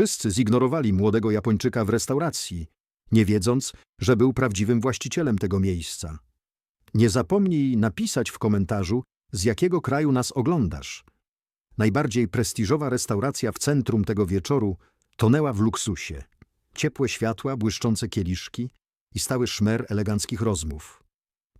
Wszyscy zignorowali młodego Japończyka w restauracji, nie wiedząc, że był prawdziwym właścicielem tego miejsca. Nie zapomnij napisać w komentarzu, z jakiego kraju nas oglądasz. Najbardziej prestiżowa restauracja w centrum tego wieczoru tonęła w luksusie. Ciepłe światła, błyszczące kieliszki i stały szmer eleganckich rozmów.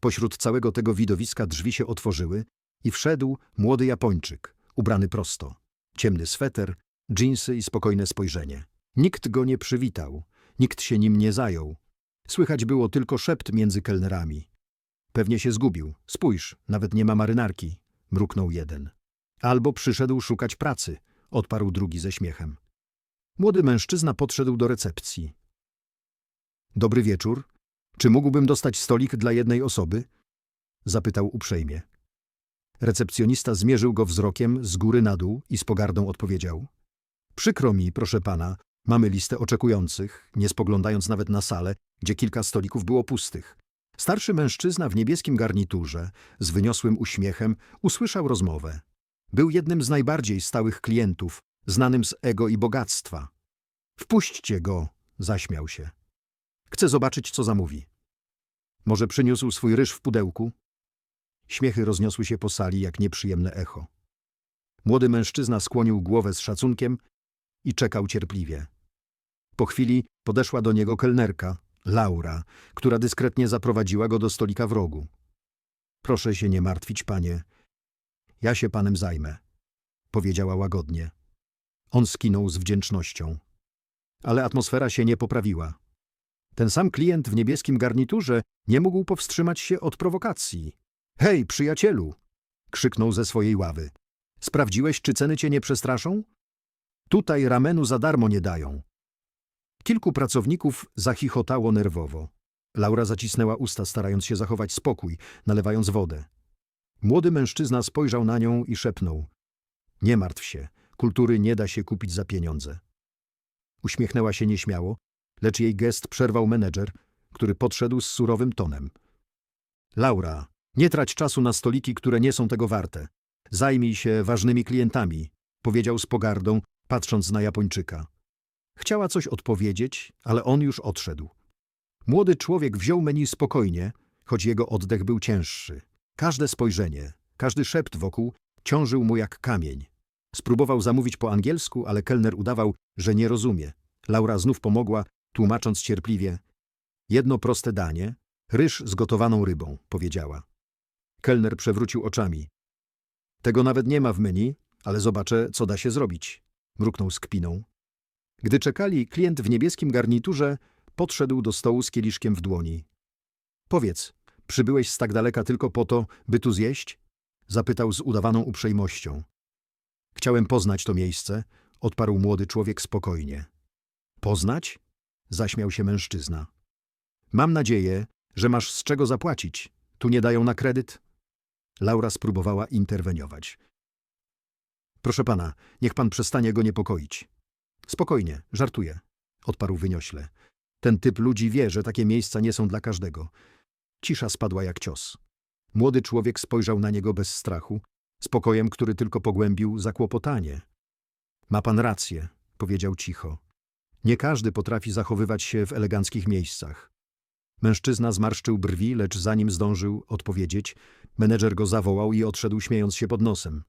Pośród całego tego widowiska drzwi się otworzyły i wszedł młody Japończyk, ubrany prosto. Ciemny sweter, dżinsy i spokojne spojrzenie. Nikt go nie przywitał, nikt się nim nie zajął. Słychać było tylko szept między kelnerami. Pewnie się zgubił. Spójrz, nawet nie ma marynarki, mruknął jeden. Albo przyszedł szukać pracy, odparł drugi ze śmiechem. Młody mężczyzna podszedł do recepcji. Dobry wieczór. Czy mógłbym dostać stolik dla jednej osoby? Zapytał uprzejmie. Recepcjonista zmierzył go wzrokiem z góry na dół i z pogardą odpowiedział. Przykro mi, proszę pana, mamy listę oczekujących, nie spoglądając nawet na salę, gdzie kilka stolików było pustych. Starszy mężczyzna w niebieskim garniturze, z wyniosłym uśmiechem, usłyszał rozmowę. Był jednym z najbardziej stałych klientów, znanym z ego i bogactwa. Wpuśćcie go, zaśmiał się. Chcę zobaczyć, co zamówi. Może przyniósł swój ryż w pudełku? Śmiechy rozniosły się po sali jak nieprzyjemne echo. Młody mężczyzna skłonił głowę z szacunkiem i czekał cierpliwie. Po chwili podeszła do niego kelnerka, Laura, która dyskretnie zaprowadziła go do stolika w rogu. Proszę się nie martwić, panie. Ja się panem zajmę, powiedziała łagodnie. On skinął z wdzięcznością. Ale atmosfera się nie poprawiła. Ten sam klient w niebieskim garniturze nie mógł powstrzymać się od prowokacji. Hej, przyjacielu! krzyknął ze swojej ławy. Sprawdziłeś, czy ceny cię nie przestraszą? Tutaj ramenu za darmo nie dają. Kilku pracowników zachichotało nerwowo. Laura zacisnęła usta, starając się zachować spokój, nalewając wodę. Młody mężczyzna spojrzał na nią i szepnął. Nie martw się, kultury nie da się kupić za pieniądze. Uśmiechnęła się nieśmiało, lecz jej gest przerwał menedżer, który podszedł z surowym tonem. Laura, nie trać czasu na stoliki, które nie są tego warte. Zajmij się ważnymi klientami, powiedział z pogardą, patrząc na Japończyka. Chciała coś odpowiedzieć, ale on już odszedł. Młody człowiek wziął menu spokojnie, choć jego oddech był cięższy. Każde spojrzenie, każdy szept wokół ciążył mu jak kamień. Spróbował zamówić po angielsku, ale kelner udawał, że nie rozumie. Laura znów pomogła, tłumacząc cierpliwie. Jedno proste danie, ryż z gotowaną rybą, powiedziała. Kelner przewrócił oczami. Tego nawet nie ma w menu, ale zobaczę, co da się zrobić. Mruknął z kpiną. Gdy czekali, klient w niebieskim garniturze podszedł do stołu z kieliszkiem w dłoni. Powiedz, przybyłeś z tak daleka tylko po to, by tu zjeść? Zapytał z udawaną uprzejmością. Chciałem poznać to miejsce, odparł młody człowiek spokojnie. Poznać? Zaśmiał się mężczyzna. Mam nadzieję, że masz z czego zapłacić. Tu nie dają na kredyt? Laura spróbowała interweniować. Proszę pana, niech pan przestanie go niepokoić. Spokojnie, żartuję, odparł wyniośle. Ten typ ludzi wie, że takie miejsca nie są dla każdego. Cisza spadła jak cios. Młody człowiek spojrzał na niego bez strachu, spokojem, który tylko pogłębił zakłopotanie. Ma pan rację, powiedział cicho. Nie każdy potrafi zachowywać się w eleganckich miejscach. Mężczyzna zmarszczył brwi, lecz zanim zdążył odpowiedzieć, menedżer go zawołał i odszedł śmiejąc się pod nosem.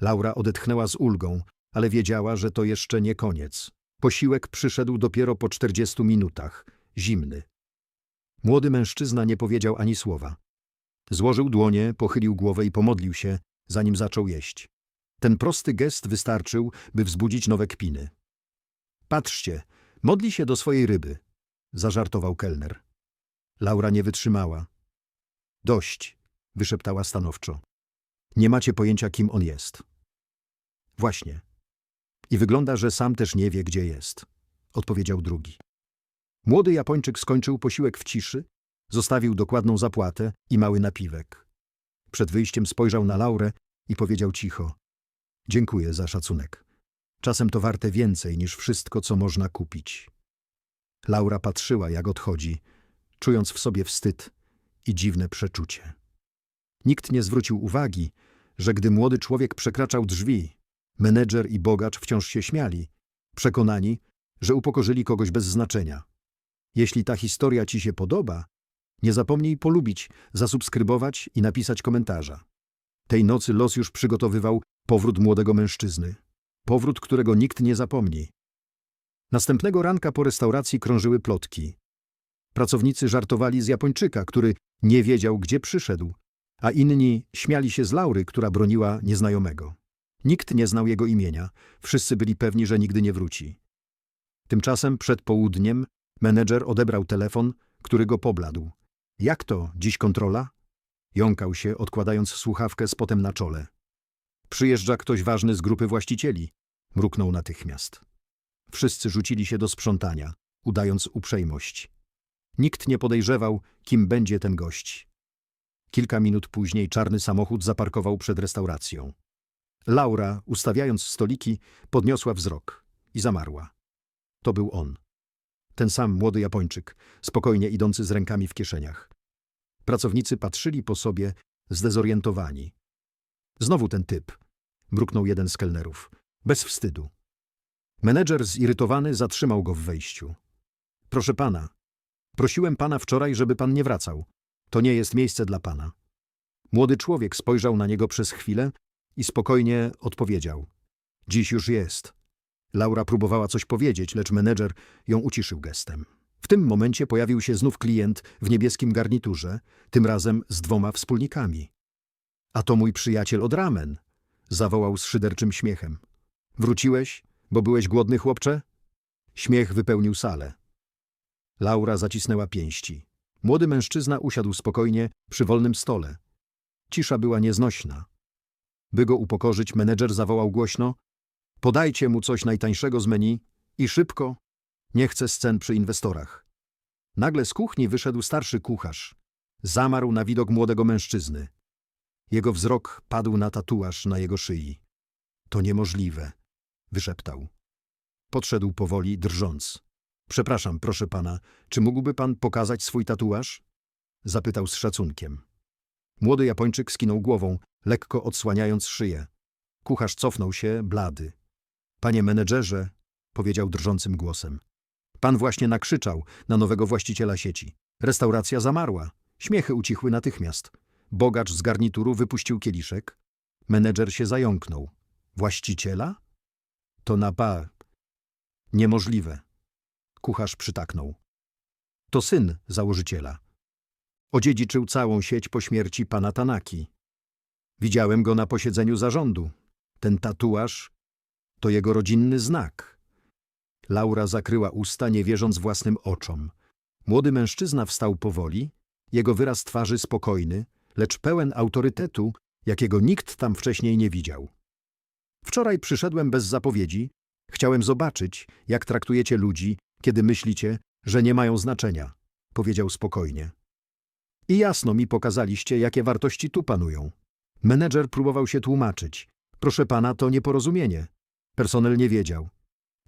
Laura odetchnęła z ulgą, ale wiedziała, że to jeszcze nie koniec. Posiłek przyszedł dopiero po czterdziestu minutach, zimny. Młody mężczyzna nie powiedział ani słowa. Złożył dłonie, pochylił głowę i pomodlił się, zanim zaczął jeść. Ten prosty gest wystarczył, by wzbudzić nowe kpiny. Patrzcie, modli się do swojej ryby, zażartował kelner. Laura nie wytrzymała. Dość, wyszeptała stanowczo. Nie macie pojęcia, kim on jest. Właśnie. I wygląda, że sam też nie wie, gdzie jest, odpowiedział drugi. Młody Japończyk skończył posiłek w ciszy, zostawił dokładną zapłatę i mały napiwek. Przed wyjściem spojrzał na Laurę i powiedział cicho: Dziękuję za szacunek. Czasem to warte więcej niż wszystko, co można kupić. Laura patrzyła, jak odchodzi, czując w sobie wstyd i dziwne przeczucie. Nikt nie zwrócił uwagi, że gdy młody człowiek przekraczał drzwi, menedżer i bogacz wciąż się śmiali, Przekonani, że upokorzyli kogoś bez znaczenia. Jeśli ta historia Ci się podoba, nie zapomnij polubić, zasubskrybować i napisać komentarza. Tej nocy los już przygotowywał powrót młodego mężczyzny. Powrót, którego nikt nie zapomni. Następnego ranka po restauracji krążyły plotki. Pracownicy żartowali z Japończyka, który nie wiedział, gdzie przyszedł, a inni śmiali się z Laury, która broniła nieznajomego. Nikt nie znał jego imienia, wszyscy byli pewni, że nigdy nie wróci. Tymczasem przed południem menedżer odebrał telefon, który go pobladł. Jak to, dziś kontrola? Jąkał się, odkładając słuchawkę z potem na czole. Przyjeżdża ktoś ważny z grupy właścicieli, mruknął natychmiast. Wszyscy rzucili się do sprzątania, udając uprzejmość. Nikt nie podejrzewał, kim będzie ten gość. Kilka minut później czarny samochód zaparkował przed restauracją. Laura, ustawiając stoliki, podniosła wzrok i zamarła. To był on. Ten sam młody Japończyk, spokojnie idący z rękami w kieszeniach. Pracownicy patrzyli po sobie, zdezorientowani. Znowu ten typ, mruknął jeden z kelnerów, bez wstydu. Menedżer zirytowany zatrzymał go w wejściu. Proszę pana, prosiłem pana wczoraj, żeby pan nie wracał. To nie jest miejsce dla pana. Młody człowiek spojrzał na niego przez chwilę i spokojnie odpowiedział. Dziś już jest. Laura próbowała coś powiedzieć, lecz menedżer ją uciszył gestem. W tym momencie pojawił się znów klient w niebieskim garniturze, tym razem z dwoma wspólnikami. A to mój przyjaciel od ramen, zawołał z szyderczym śmiechem. Wróciłeś, bo byłeś głodny, chłopcze? Śmiech wypełnił salę. Laura zacisnęła pięści. Młody mężczyzna usiadł spokojnie przy wolnym stole. Cisza była nieznośna. By go upokorzyć, menedżer zawołał głośno: Podajcie mu coś najtańszego z menu i szybko. Nie chcę scen przy inwestorach. Nagle z kuchni wyszedł starszy kucharz. Zamarł na widok młodego mężczyzny. Jego wzrok padł na tatuaż na jego szyi. To niemożliwe, wyszeptał. Podszedł powoli, drżąc. Przepraszam, proszę pana, czy mógłby pan pokazać swój tatuaż? Zapytał z szacunkiem. Młody Japończyk skinął głową, lekko odsłaniając szyję. Kucharz cofnął się, blady. Panie menedżerze, powiedział drżącym głosem. Pan właśnie nakrzyczał na nowego właściciela sieci. Restauracja zamarła. Śmiechy ucichły natychmiast. Bogacz z garnituru wypuścił kieliszek. Menedżer się zająknął. Właściciela? To na ba. Niemożliwe. Kucharz przytaknął. To syn założyciela. Odziedziczył całą sieć po śmierci pana Tanaki. Widziałem go na posiedzeniu zarządu. Ten tatuaż to jego rodzinny znak. Laura zakryła usta, nie wierząc własnym oczom. Młody mężczyzna wstał powoli, jego wyraz twarzy spokojny, lecz pełen autorytetu, jakiego nikt tam wcześniej nie widział. Wczoraj przyszedłem bez zapowiedzi. Chciałem zobaczyć, jak traktujecie ludzi, kiedy myślicie, że nie mają znaczenia, powiedział spokojnie. I jasno mi pokazaliście, jakie wartości tu panują. Menedżer próbował się tłumaczyć. Proszę pana, to nieporozumienie. Personel nie wiedział.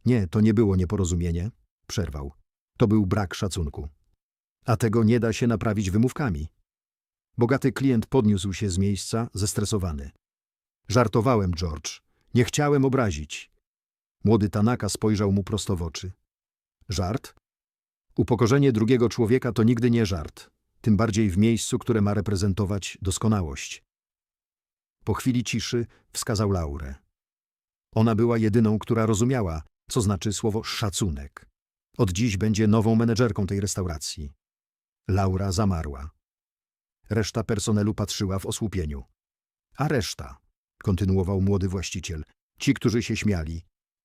Nie, to nie było nieporozumienie, przerwał. To był brak szacunku. A tego nie da się naprawić wymówkami. Bogaty klient podniósł się z miejsca, zestresowany. Żartowałem, George. Nie chciałem obrazić. Młody Tanaka spojrzał mu prosto w oczy. Żart? Upokorzenie drugiego człowieka to nigdy nie żart, tym bardziej w miejscu, które ma reprezentować doskonałość. Po chwili ciszy wskazał Laurę. Ona była jedyną, która rozumiała, co znaczy słowo szacunek. Od dziś będzie nową menedżerką tej restauracji. Laura zamarła. Reszta personelu patrzyła w osłupieniu. A reszta, kontynuował młody właściciel, ci, którzy się śmiali,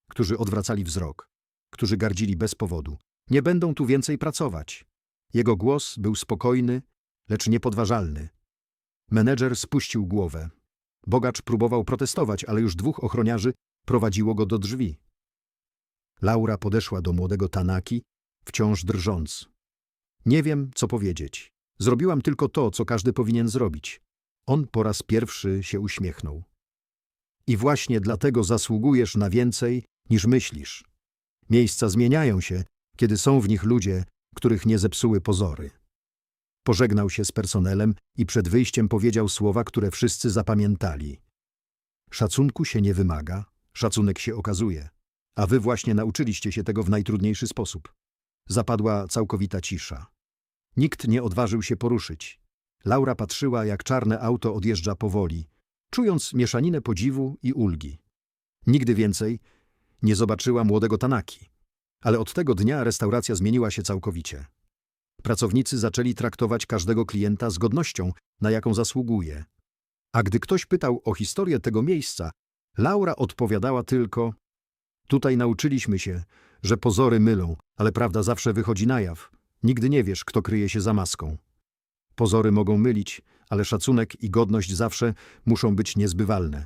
którzy odwracali wzrok, którzy gardzili bez powodu, nie będą tu więcej pracować. Jego głos był spokojny, lecz niepodważalny. Menedżer spuścił głowę. Bogacz próbował protestować, ale już dwóch ochroniarzy prowadziło go do drzwi. Laura podeszła do młodego Tanaki, wciąż drżąc. Nie wiem, co powiedzieć. Zrobiłam tylko to, co każdy powinien zrobić. On po raz pierwszy się uśmiechnął. I właśnie dlatego zasługujesz na więcej, niż myślisz. Miejsca zmieniają się, kiedy są w nich ludzie, których nie zepsuły pozory. Pożegnał się z personelem i przed wyjściem powiedział słowa, które wszyscy zapamiętali. Szacunku się nie wymaga, szacunek się okazuje. A wy właśnie nauczyliście się tego w najtrudniejszy sposób. Zapadła całkowita cisza. Nikt nie odważył się poruszyć. Laura patrzyła, jak czarne auto odjeżdża powoli, czując mieszaninę podziwu i ulgi. Nigdy więcej nie zobaczyła młodego Tanaki. Ale od tego dnia restauracja zmieniła się całkowicie. Pracownicy zaczęli traktować każdego klienta z godnością, na jaką zasługuje. A gdy ktoś pytał o historię tego miejsca, Laura odpowiadała tylko: Tutaj nauczyliśmy się, że pozory mylą, ale prawda zawsze wychodzi na jaw. Nigdy nie wiesz, kto kryje się za maską. Pozory mogą mylić, ale szacunek i godność zawsze muszą być niezbywalne.